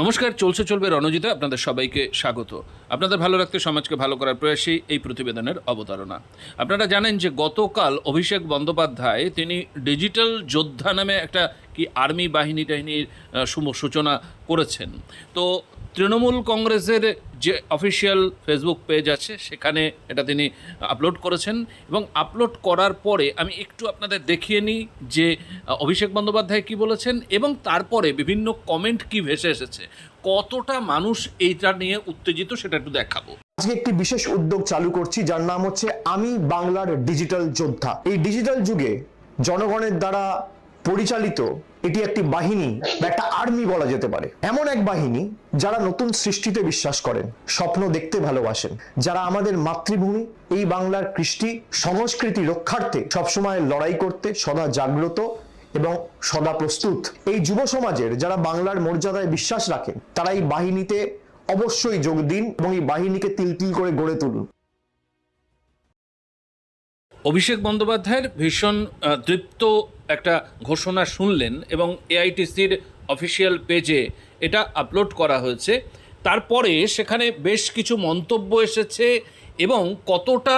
নমস্কার, চলছে, চলবে রণজিতে আপনাদের সবাইকে স্বাগত। আপনাদের ভালো রাখতে সমাজকে ভালো করার প্রয়াসই এই প্রতিবেদনের অবতারণা। আপনারা জানেন যে গতকাল অভিষেক বন্দ্যোপাধ্যায় তিনি ডিজিটাল যোদ্ধা নামে একটা কি আর্মি বাহিনী টাহিনীর শুভ- সূচনা করেছেন। তো তৃণমূল কংগ্রেসের যে অফিসিয়াল ফেসবুক পেজ আছে, সেখানে এটা তিনি আপলোড করেছেন এবং আপলোড করার পরে আমি একটু আপনাদের দেখিয়ে নিই যে অভিষেক বন্দ্যোপাধ্যায় কি বলেছেন এবং তারপরে বিভিন্ন কমেন্ট কি ভেসে এসেছে। কতটা মানুষ এইটা নিয়ে উত্তেজিত সেটা একটু দেখাবো। আজকে একটি বিশেষ উদ্যোগ চালু করছি, যার নাম হচ্ছে আমি বাংলার ডিজিটাল যোদ্ধা। এই ডিজিটাল যুগে জনগণের দ্বারা পরিচালিত, এটি একটি বাহিনী বা একটা আর্মি বলা যেতে পারে। এমন এক বাহিনী যারা নতুন সৃষ্টিতে বিশ্বাস করেন, স্বপ্ন দেখতে ভালোবাসেন। যারা আমাদের মাতৃভূমি, এই বাংলার কৃষ্টি সংস্কৃতি রক্ষার্থে সবসময় লড়াই করতে সদা জাগ্রত এবং সদা প্রস্তুত। এই যুব সমাজের যারা বাংলার মর্যাদায় বিশ্বাস রাখেন, তারা এই বাহিনীতে অবশ্যই যোগ দিন এবং এই বাহিনীকে তিল তিল করে গড়ে তুলুন। অভিষেক বন্দ্যোপাধ্যায়ের ভীষণ তৃপ্ত একটা ঘোষণা শুনলেন এবং এআইটিসির অফিসিয়াল পেজে এটা আপলোড করা হয়েছে। তারপরে সেখানে বেশ কিছু মন্তব্য এসেছে এবং কতটা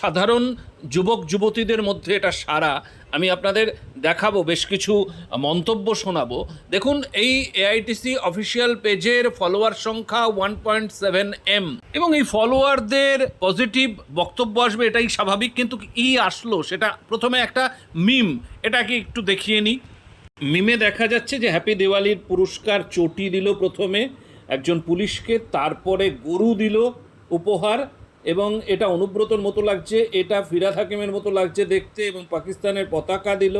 সাধারণ যুবক যুবতীদের মধ্যে এটা সারা আমি আপনাদের দেখাবো, বেশ কিছু মন্তব্য শোনাবো। দেখুন, এই এআইটিসি অফিসিয়াল পেজের ফলোয়ার সংখ্যা ওয়ান পয়েন্ট সেভেন এম এবং এই ফলোয়ারদের পজিটিভ বক্তব্য আসবে, এটাই স্বাভাবিক, কিন্তু ই আসলো, সেটা প্রথমে একটা মিম এটাকে একটু দেখিয়ে নিই। মিমে দেখা যাচ্ছে যে হ্যাপি দিওয়ালির পুরস্কার চটি দিল প্রথমে, একজন পুলিশকে, তারপরে গরু দিল, উপহার এবং এটা অনুব্রতর মতো লাগছে, এটা ফিরাদ হাকিমের মতো লাগছে দেখতে এবং পাকিস্তানের পতাকা দিল,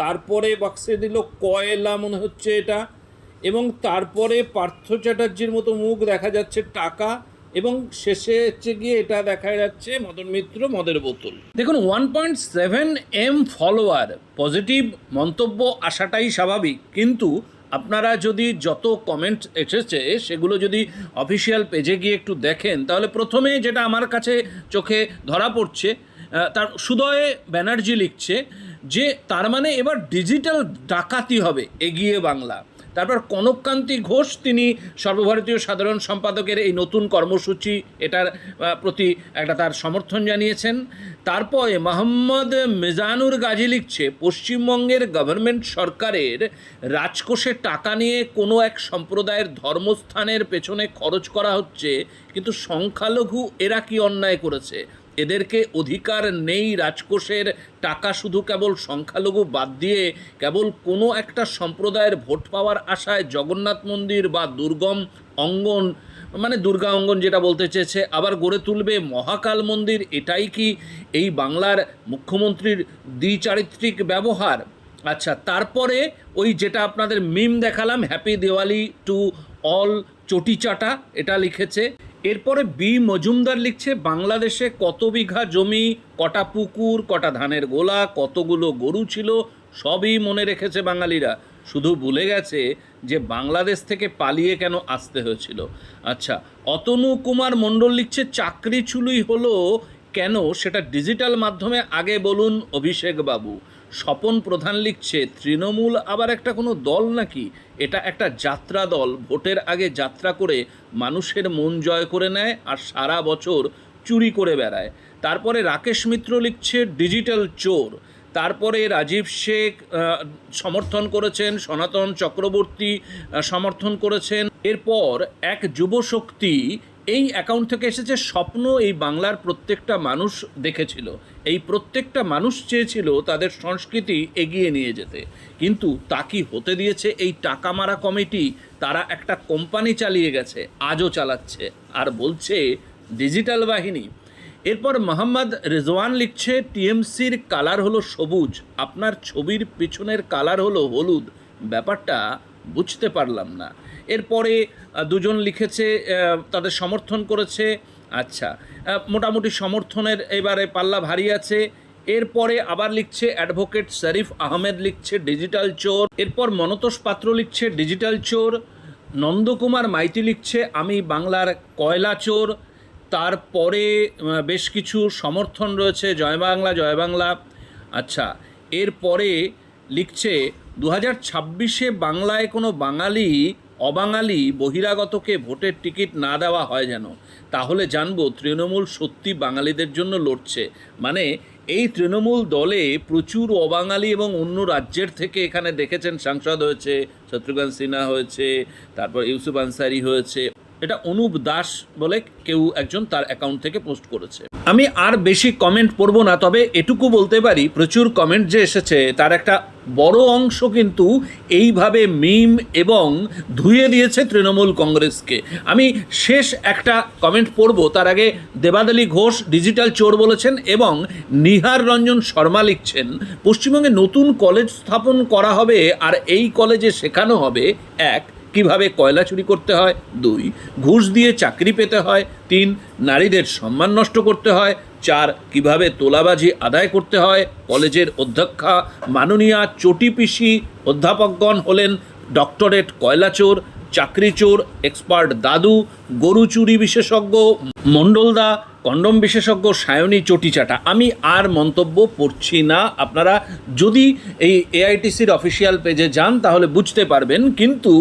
তারপরে বাক্সে দিল কয়লা মনে হচ্ছে এটা, এবং তারপরে পার্থ চ্যাটার্জির মতো মুখ দেখা যাচ্ছে টাকা, এবং শেষে হচ্ছে গিয়ে এটা দেখা যাচ্ছে মদন মিত্র, মদের বোতল। দেখুন one point seven M follower positive মন্তব্য আসাটাই স্বাভাবিক, কিন্তু আপনারা যদি যত কমেন্ট এসেছে, সেগুলো যদি অফিসিয়াল পেজে গিয়ে একটু দেখেন, তাহলে প্রথমে যেটা আমার কাছে চোখে ধরা পড়ছে তার সুদয়ে ব্যানার্জি লিখছে যে, তার মানে এবার ডিজিটাল ডাকাতি হবে, এগিয়ে বাংলা। তারপর কনককান্তি ঘোষ তিনি সর্বভারতীয় সাধারণ সম্পাদকের এই নতুন কর্মসূচি এটার প্রতি একটা তার সমর্থন জানিয়েছেন। তারপরে মোহাম্মদ মেজানুর গাজী লিখছে, পশ্চিমবঙ্গের গভর্নমেন্ট সরকারের রাজকোষে টাকা নিয়ে কোনো এক সম্প্রদায়ের ধর্মস্থানের পেছনে খরচ করা হচ্ছে, কিন্তু সংখ্যালঘু এরা কি অন্যায় করেছে? এদেরকে অধিকার নেই রাজকোষের, টাকা শুধু কেবল সংখ্যালঘু বাদ দিয়ে, কেবল কোনো একটা সম্প্রদায়ের ভোট পাওয়ার আশায় জগন্নাথ মন্দির বা দুর্গম অঙ্গন মানে দুর্গা অঙ্গন যেটা বলতে চেয়েছে, আবার গড়ে তুলবে মহাকাল মন্দির, এটাই কি এই বাংলার মুখ্যমন্ত্রীর দ্বিচারিত্রিক ব্যবহার? আচ্ছা তারপরে ওই যেটা আপনাদের মিম দেখালাম হ্যাপি দিওয়ালি টু অল চটিচাটা, এটা লিখেছে এরপরে বি মজুমদার লিখছে, বাংলাদেশে কত বিঘা জমি, কটা পুকুর, কটা ধানের গোলা, কতগুলো গরু ছিল, সবই মনে রেখেছে বাঙালিরা। শুধু ভুলে গেছে যে বাংলাদেশ থেকে পালিয়ে কেন আসতে হয়েছিল। আচ্ছা অতনু কুমার মণ্ডল লিখছে, চাকরি চুলুই হলো কেন? সেটা ডিজিটাল মাধ্যমে আগে বলুন অভিষেক বাবু স্বপন প্রধান লিখছে, তৃণমূল আবার একটা কোনো দল নাকি? এটা একটা যাত্রা দল। ভোটের আগে যাত্রা করে মানুষের মন জয় করে নেয় আর সারা বছর চুরি করে বেড়ায়। তারপরে রাকেশ মিত্র লিখছে, ডিজিটাল চোর। তারপরে রাজীব শেখ সমর্থন করেছেন, সনাতন চক্রবর্তী সমর্থন করেছেন। এরপর এক যুব শক্তি এই অ্যাকাউন্ট থেকে এসেছে স্বপ্ন, এই বাংলার প্রত্যেকটা মানুষ দেখেছিল। এই প্রত্যেকটা মানুষ চেয়েছিল তাদের সংস্কৃতি এগিয়ে নিয়ে যেতে। কিন্তু তা কি হতে দিয়েছে? এই টাকা মারা কমিটি, তারা একটা কোম্পানি চালিয়ে গেছে, আজও চালাচ্ছে। আর বলছে ডিজিটাল বাহিনী। এরপর মোহাম্মদ রেজওয়ান লিখছে, টিএমসির কালার হলো সবুজ, আপনার ছবির পিছনের কালার হলো হলুদ। ব্যাপারটা বুঝতে পারলাম না। এরপরে দুজন লিখেছে তাদের সমর্থন করেছে। আচ্ছা মোটামুটি সমর্থনের এবারে পাল্লা ভারী আছে। এরপরে আবার লিখছে অ্যাডভোকেট শরীফ আহমেদ, লিখছে ডিজিটাল চোর। এরপর মনতোষ পাত্র লিখছে ডিজিটাল চোর। নন্দকুমার মাইতি লিখছে, আমি বাংলার কয়লা চোর। তারপরে বেশ কিছু সমর্থন রয়েছে, জয় বাংলা জয় বাংলা। আচ্ছা এরপরে লিখছে দু হাজার ছাব্বিশে বাংলায় কোনো বাঙালি অবাঙালি বহিরাগতকে ভোটের টিকিট না দেওয়া হয় যেন। তাহলে জানব তৃণমূল সত্যি বাঙালিদের জন্য লড়ছে। মানে এই তৃণমূল দলে প্রচুর অবাঙালি এবং অন্য রাজ্যের থেকে এখানে দেখেছেন সাংসদ হয়েছে, শত্রুঘ্ন সিনহা হয়েছে, তারপর ইউসুফ আনসারি হয়েছে। এটা অনুপ দাস বলে কেউ একজন তার অ্যাকাউন্ট থেকে পোস্ট করেছে। আমি আর বেশি কমেন্ট পড়ব না, তবে এটুকু বলতে পারি, প্রচুর কমেন্ট যে এসেছে, তার একটা বড় অংশ কিন্তু এইভাবে মিম এবং ধুয়ে দিয়েছে তৃণমূল কংগ্রেসকে। আমি শেষ একটা কমেন্ট পড়ব, তার আগে দেবাদালি ঘোষ ডিজিটাল চোর বলেছেন এবং নিহার রঞ্জন শর্মা লিখছেন, পশ্চিমবঙ্গে নতুন কলেজ স্থাপন করা হবে আর এই কলেজে শেখানো হবে, এক। কীভাবে কয়লা চুরি করতে হয়? দুই, ঘুষ দিয়ে চাকরি পেতে হয়। তিন, নারীদের সম্মান নষ্ট করতে হয়। চার, কীভাবে তোলাবাজি আদায় করতে হয়? কলেজের অধ্যক্ষা, মাননীয়া চটিপিসি অধ্যাপকগণ হলেন ডক্টরেট কয়লা চোর চাকরি চোর এক্সপার্ট দাদু, গরু চুরি বিশেষজ্ঞ, মণ্ডলদা কন্ডম বিশেষজ্ঞ সায়নী চটিচাটা। আমি আর মন্তব্য পড়ছি না। আপনারা যদি এই এআইটিসির অফিসিয়াল পেজে যান, তাহলে বুঝতে পারবেন। কিন্তু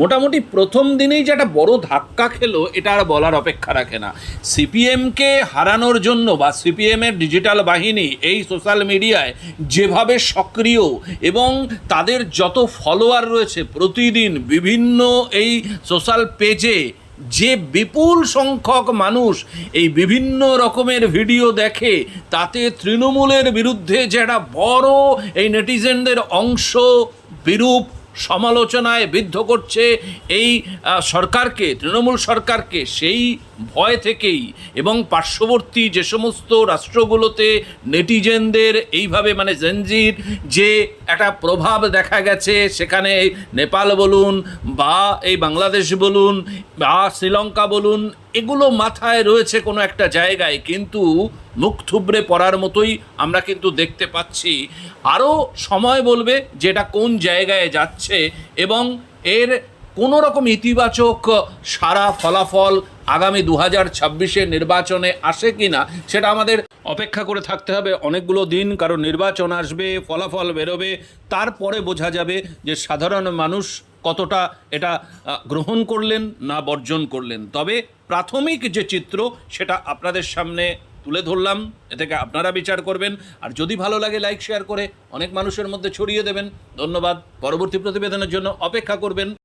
মোটামুটি প্রথম দিনেই যে একটা বড় ধাক্কা খেলো, এটা আর বলার অপেক্ষা রাখে না। সিপিএমকে হারানোর জন্য বা সিপিএমের ডিজিটাল বাহিনী এই সোশ্যাল মিডিয়ায় যেভাবে সক্রিয় এবং তাদের যত ফলোয়ার রয়েছে প্রতিদিন বিভিন্ন এই সোশ্যাল পেজে যে বিপুল সংখ্যক মানুষ এই বিভিন্ন রকমের ভিডিও দেখে, তাতে তৃণমূলের বিরুদ্ধে যে একটা বড় এই নেটিজেনদের অংশ বিরূপ সমালোচনায় বিদ্ধ করছে এই সরকারকে, তৃণমূল সরকারকে সেই ভয় থেকেই এবং পার্শ্ববর্তী যে সমস্ত রাষ্ট্রগুলোতে নেটিজেনদের এইভাবে মানে জেনজির যে একটা প্রভাব দেখা গেছে, সেখানে নেপাল বলুন বা এই বাংলাদেশ বলুন বা শ্রীলঙ্কা বলুন এগুলো মাথায় রয়েছে কোনো একটা জায়গায়, কিন্তু মুখ থুবড়ে পড়ার মতোই আমরা কিন্তু দেখতে পাচ্ছি। আরও সময় বলবে যে এটা কোন জায়গায় যাচ্ছে এবং এর কোনো রকম ইতিবাচক সারা ফলাফল আগামী দু হাজার ছাব্বিশের নির্বাচনে আসে কি না সেটা আমাদের অপেক্ষা করে থাকতে হবে অনেকগুলো দিন, কারণ নির্বাচন আসবে, ফলাফল বেরোবে, তারপরে বোঝা যাবে যে সাধারণ মানুষ কতটা এটা গ্রহণ করলেন না বর্জন করলেন। তবে প্রাথমিক যে চিত্র, সেটা আপনাদের সামনে তুলে ধরলাম। এ থেকে আপনারা বিচার করবেন। আর যদি ভালো লাগে, লাইক, শেয়ার করে অনেক মানুষের মধ্যে ছড়িয়ে দেবেন। ধন্যবাদ। পরবর্তী প্রতিবেদনের জন্য অপেক্ষা করবেন।